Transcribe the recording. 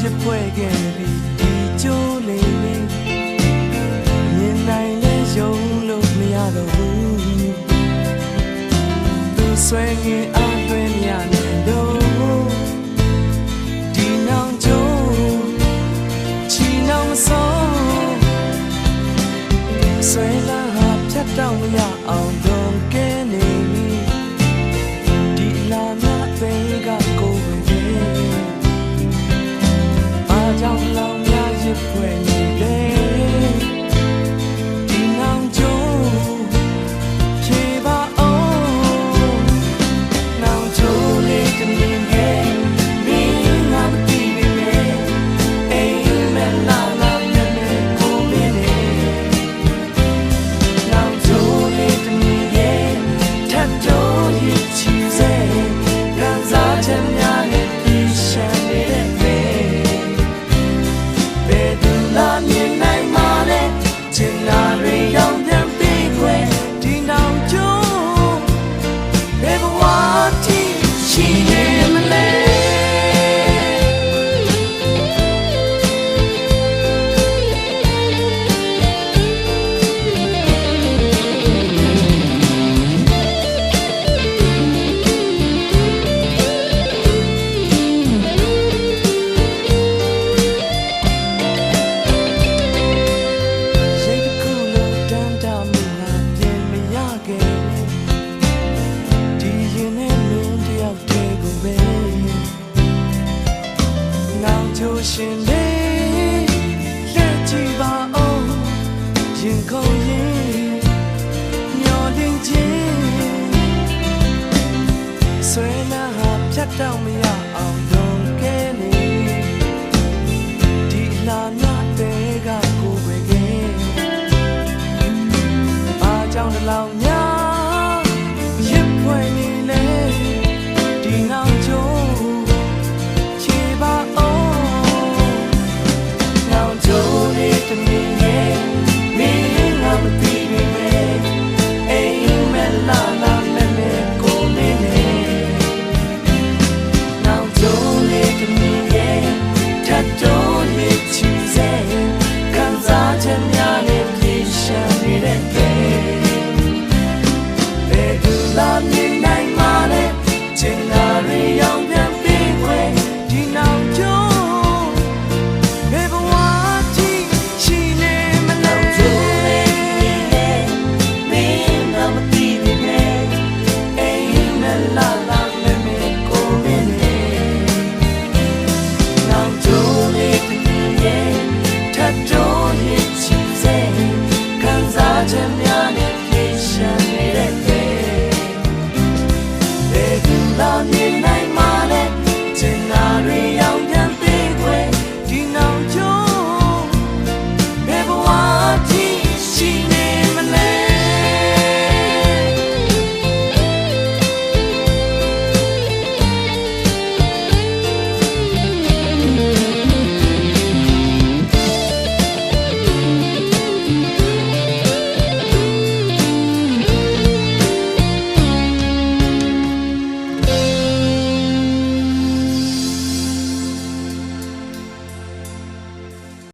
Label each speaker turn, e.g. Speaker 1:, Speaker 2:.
Speaker 1: ရပွဲခဲ့ပြီဒီကြိုးလေးလေးမြင်နိုင်လဲယုံလို့မရတော့ဘူးသူဆွဲငင်အားတွင်ရနေတော့ဒီနောင်ကြိုးချီနောင်ဆုံးဆွဲလာဖြတ်တောင်းရအောင် ရှင်လေးလက်ကြည့်ပါအောင်ရင်ကုန်ရင်မျောလင်းခြင်းဆွဲနာဟာဖြတ်တော့မရ adore.